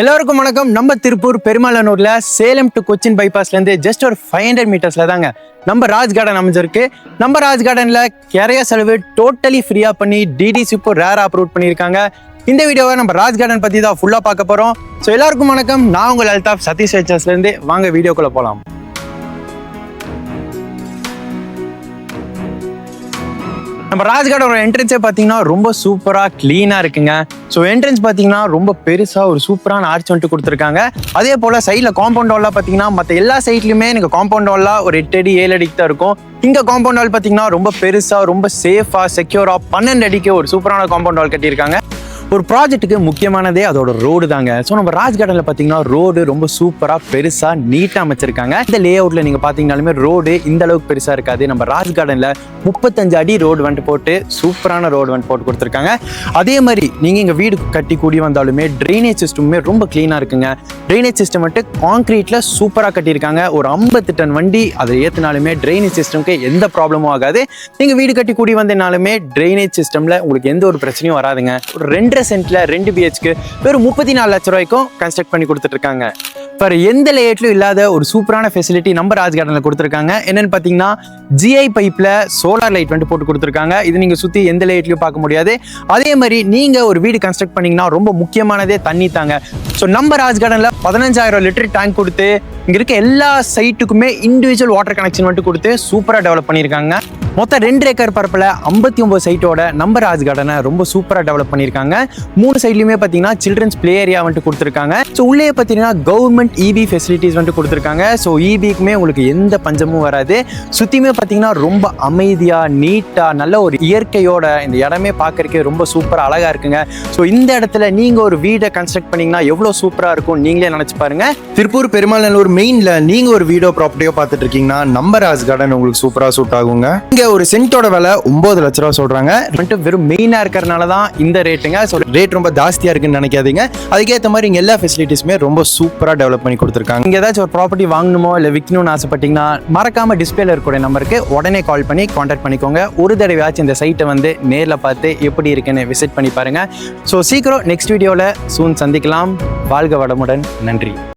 எல்லாருக்கும் வணக்கம். நம்ம திருப்பூர் பெருமாளனூர்ல சேலம் டு கொச்சின் பைபாஸ்லேருந்து ஜஸ்ட் ஒரு ஃபைவ் ஹண்ட்ரட் மீட்டர்ஸ்ல தாங்க நம்ம ராஜ் கார்டன் அமைஞ்சிருக்கு. நம்ம ராஜ் கார்டனில் கிரைய செலவு டோட்டலி ஃப்ரீயாக பண்ணி டிடிசி இப்போ ரேர் அப்ரூவ் பண்ணியிருக்காங்க. இந்த வீடியோவை நம்ம ராஜ் கார்டன் பற்றி தான் ஃபுல்லாக பார்க்க போகிறோம் ஸோ எல்லாருக்கும் வணக்கம். நான் உங்கள் அல்தாப் சதீஷ் வெச்சர்ஸ்ல வாங்க வீடியோக்குள்ள போகலாம் நம்ம ராஜ்காட்டோட என்ட்ரன்ஸே பார்த்தீங்கன்னா ரொம்ப சூப்பராக க்ளீனாக இருக்குங்க. ஸோ என்ட்ரன்ஸ் பார்த்தீங்கன்னா ரொம்ப பெருசாக ஒரு சூப்பரான ஆர்ச் வந்துட்டு கொடுத்துருக்காங்க. அதே போல் சைடில் காம்பவுண்ட் வால்லாம் பார்த்தீங்கன்னா மற்ற எல்லா சைட்லையுமே எனக்கு காம்பவுண்ட் வால்லாம் ஒரு எட்டு அடி ஏழு அடிக்கு தான் இருக்கும். இங்கே காம்பவுண்ட் வால் பார்த்தீங்கன்னா ரொம்ப பெருசாக ரொம்ப சேஃபாக செக்யூராக பன்னெண்டு அடிக்கு ஒரு சூப்பரான காம்பவுண்ட் வால் கட்டியிருக்காங்க. ஒரு ப்ராஜெக்ட்டுக்கு முக்கியமானதே அதோட ரோடு தாங்க. ஸோ நம்ம ராஜ் கார்டனில் பார்த்தீங்கன்னா ரோடு ரொம்ப சூப்பராக பெருசாக நீட்டாக அமைச்சிருக்காங்க. இந்த லே அவுட்டில் நீங்கள் பார்த்தீங்கனாலுமே ரோடு இந்த அளவுக்கு பெருசாக இருக்காது. நம்ம ராஜ் கார்டனில் முப்பத்தஞ்சு அடி ரோடு வந்துட்டு போட்டு சூப்பரான ரோடு வந்துட்டு போட்டு கொடுத்துருக்காங்க. அதே மாதிரி நீங்கள் இங்கே வீடு கட்டி கூடி வந்தாலுமே ட்ரைனேஜ் சிஸ்டமுமே ரொம்ப க்ளீனாக இருக்குங்க. ட்ரைனேஜ் சிஸ்டம் வந்துட்டு கான்க்ரீட்டில் சூப்பராக கட்டியிருக்காங்க. ஒரு ஐம்பத்து டன் வண்டி அதை ஏற்றினாலுமே ட்ரைனேஜ் சிஸ்டம்க்கு எந்த ப்ராப்ளமும் ஆகாது. நீங்கள் வீடு கட்டி கூடி வந்தனாலுமே ட்ரைனேஜ் சிஸ்டமில் உங்களுக்கு எந்த ஒரு பிரச்சனையும் வராதுங்க. ஒரு ரெண்டு ரெண்டரை சென்ட்ல ரெண்டு பிஹெச்க்கு வெறும் முப்பத்தி நாலு லட்ச ரூபாய்க்கும் கன்ஸ்ட்ரக்ட் பண்ணி கொடுத்துட்ருக்காங்க. இப்போ எந்த லேட்லையும் இல்லாத ஒரு சூப்பரான ஃபெசிலிட்டி நம்ம ராஜ் கார்டனில் கொடுத்துருக்காங்க. என்னென்னு பார்த்தீங்கன்னா ஜிஐ பைப்பில் சோலார் லைட் வந்து போட்டு கொடுத்துருக்காங்க. இது நீங்கள் சுற்றி எந்த லேட்லையும் பார்க்க முடியாது. அதே மாதிரி நீங்கள் ஒரு வீடு கன்ஸ்ட்ரக்ட் பண்ணிங்கன்னா ரொம்ப முக்கியமானதே தண்ணி தாங்க. ஸோ நம்ம ராஜ் கார்டனில் பதினஞ்சாயிரம் லிட்டர் டேங்க் கொடுத்து இங்கே இருக்க எல்லா சைட்டுக்குமே இண்டிவிஜுவல் வாட்டர் கனெக்ஷன் வந்துட்டு கொடுத்து சூப்பராக டெவலப் பண்ணியிருக்காங்க. மொத்தம் ரெண்டு ஏக்கர் பரப்பில் ஐம்பத்தி ஒம்பது சைட்டோட நம்ம ராஜ் கார்டனை ரொம்ப சூப்பராக டெவலப் பண்ணியிருக்காங்க. மூணு சைட்லையுமே பார்த்தீங்கன்னா சில்ட்ரன்ஸ் ப்ளே ஏரியா வந்துட்டு கொடுத்துருக்காங்க. ஸோ உள்ளே பார்த்தீங்கன்னா கவர்மெண்ட் இபி ஃபெசிலிட்டிஸ் வந்துட்டு கொடுத்துருக்காங்க. ஸோ இபிக்குமே e உங்களுக்கு எந்த பஞ்சமும் வராது. சுற்றியுமே பார்த்தீங்கன்னா ரொம்ப அமைதியாக நீட்டாக நல்ல ஒரு இயற்கையோட இந்த இடமே பார்க்கறக்கே ரொம்ப சூப்பராக அழகாக இருக்குங்க. ஸோ இந்த இடத்துல நீங்கள் ஒரு வீடை கன்ஸ்ட்ரக்ட் பண்ணீங்கன்னா எவ்வளோ சூப்பராக இருக்கும் நீங்களே நினச்சி பாருங்க. திருப்பூர் பெருமாள்நல்லூர் மெயினில் நீங்கள் ஒரு வீடியோ ப்ராப்பர்ட்டியோ பார்த்துட்டு இருக்கீங்கன்னா நம்பர் ராஜ் கார்டன் உங்களுக்கு சூப்பராக சூட் ஆகுங்க. இங்க ஒரு சென்ட்டோட விலை ஒன்பது லட்ச ரூபா சொல்றாங்க. வந்துட்டு வெறும் மெயினாக இருக்கிறனால தான் இந்த ரேட்டுங்க ஸோ ரேட் ரொம்ப ஜாஸ்தியா இருக்குன்னு நினைக்காதீங்க. அதுக்கேற்ற மாதிரி இங்க எல்லா ஃபெசிலிட்டிஸுமே ரொம்ப சூப்பரா டெவலப் பண்ணி கொடுத்துருக்காங்க. இங்கே ஏதாச்சும் ஒரு ப்ராப்பர்ட்டி வாங்கணுமோ இல்லை விற்கணும்னு ஆசைப்பட்டீங்கன்னா மறக்காம டிஸ்பிளேல இருக்கக்கூடிய நம்பருக்கு உடனே கால் பண்ணி காண்டாக்ட் பண்ணிக்கோங்க. ஒரு தடவையாச்சும் இந்த சைட்டை வந்து நேரில் பார்த்து எப்படி இருக்குன்னு விசிட் பண்ணி பாருங்க. ஸோ சீக்கிரம் நெக்ஸ்ட் வீடியோவில் சூன் சந்திக்கலாம். வாழ்க வளமுடன். நன்றி.